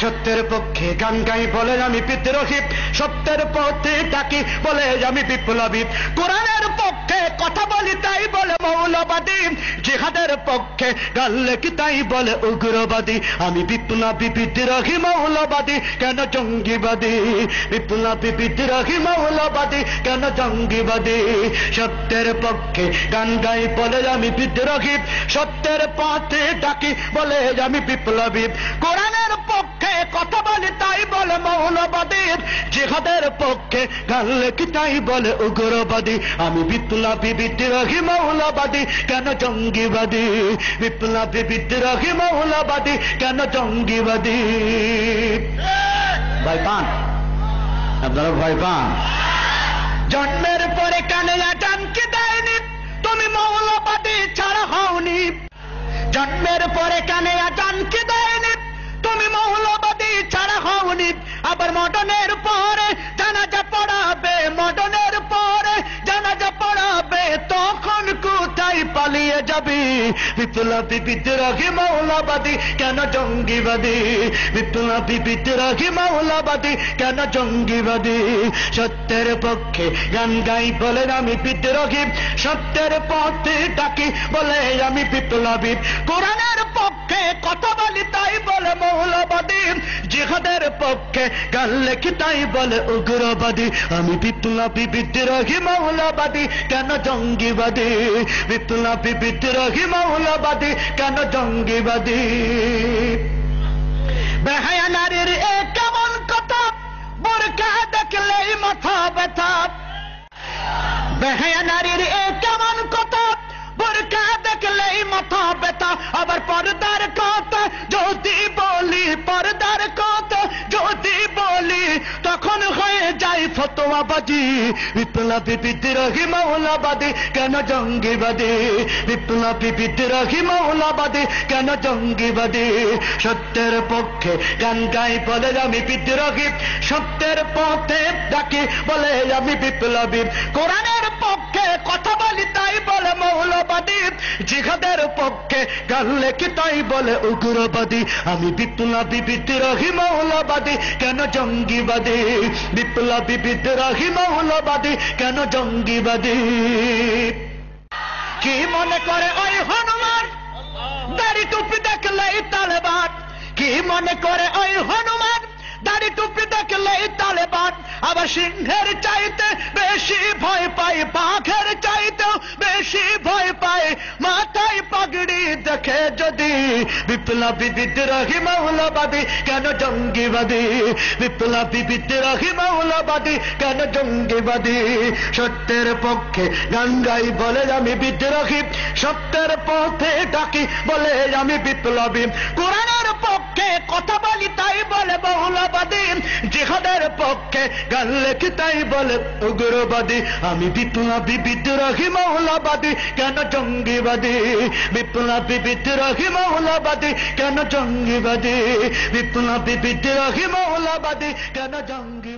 সত্যের পক্ষে গান গাই বলে আমি বিদ্রোহী। সত্যের পথে ডাকি বলে আমি বিপ্লবী। কোরআনের পক্ষে কথা বলি তাই বলে মৌলবাদী। জিহাদের পক্ষে গান লেখি তাই বলে উগ্রবাদী। আমি বিপ্লবী, বিদ্রোহী, মৌলবাদী। কেন জঙ্গিবাদী? বিপ্লবী, বিদ্রোহী, মৌলবাদী। কেন জঙ্গিবাদী? সত্যের পক্ষে গান গাই বলে আমি বিদ্রোহী। সত্যের পথে ডাকি বলে আমি বিপ্লবী। কোরআনের পক্ষে কথা বলি তাই বলে মৌলবাদী। জিহাদের পক্ষে গান লেখি তাই বলে উগ্রবাদী। আমি বিপ্লবী বিদ্রোহী মৌলবাদী, কেন জঙ্গিবাদী? বিপ্লবী বিদ্রোহী মৌলবাদী, কেন জঙ্গিবাদী? ভাই পান? আপনারা ভয় পান? জন্মের পরে কানে জানকে দেয়নি? তুমি মৌলবাদী ছাড়া হওনি। জন্মের পরে কানে জানকে বিপ্লবী বিদ্রোহী মৌলবাদী কেন জঙ্গিবাদী? বিপ্লবী বিদ্রোহী মৌলবাদী কেন জঙ্গিবাদী? সত্যের পক্ষে গান গাই বলেন আমি বিদ্রোহী। সত্যের পথে ডাকি বলে আমি বিপ্লবী। কোরআনের জিহাদের পক্ষে গান লেখি তাই বলে উগ্রবাদী। আমি বিপ্লবী, বিদ্রোহী, মৌলবাদী, কেন জঙ্গিবাদী? বিপ্লবী, বিদ্রোহী, মৌলবাদী, কেন জঙ্গিবাদী? বেহায়া নারীর এ কেমন কথা? বোরকা দেখলেই মাথা ব্যথা। বেহায়া নারীর এ কেমন কথা? বোরকা দেখলেই মাথা ব্যথা। আবার পর্দার কথা যায় ফতোয়াবাজি বিপ্লবী বিদ্রোহী মৌলবাদী, কেন জঙ্গিবাদী? বিপ্লবী বিদ্রোহী মৌলবাদী, কেন জঙ্গিবাদী? সত্যের পক্ষে গান গাই বলে আমি বিদ্রোহী। সত্যের পথে ডাকি বলে আমি বিপ্লবী। কোরআনের পক্ষে কথা বলি তাই বলে মৌলবাদী। জিহাদের পক্ষে গান লেখি তাই বলে উগ্রবাদী? আমি বিপ্লবী বিদ্রোহী মৌলবাদী, কেন জঙ্গিবাদী? বিপ্লবী বিদ্রোহী মৌলবাদী, কেন জঙ্গিবাদী? কি মনে করে ওই হনুমান? দাড়ি টুপি দেখলেই তালেবান। কি মনে করে ওই হনুমান? দাড়ি টুপি দেখলেই তালেবান। আবার সিংহের চাইতে বেশি ভয় বিপ্লবী বিদ্রোহী মৌলবাদী, কেন জঙ্গিবাদী? বিপ্লবী বিদ্রোহী মৌলবাদী, কেন জঙ্গিবাদী? সত্যের পক্ষে গঙ্গাই বলে আমি বিদ্রোহী, সত্যের পথে ডাকি বলে আমি বিপ্লবী। কোরআনের পক্ষে কথা বলি, তাই বলে বহুলবাদী। জেহাদের পক্ষে গান লেখি, তাই বলে উগ্রবাদী। আমি বিপ্লবী বিদ্রোহী মৌলবাদী, কেন জঙ্গিবাদী? বিপ্লবী বিদ্রোহী মৌলবাদী, কেন জঙ্গিবাদী? বিপ্লবী বিদ্রোহী মৌলবাদী, কেন জঙ্গি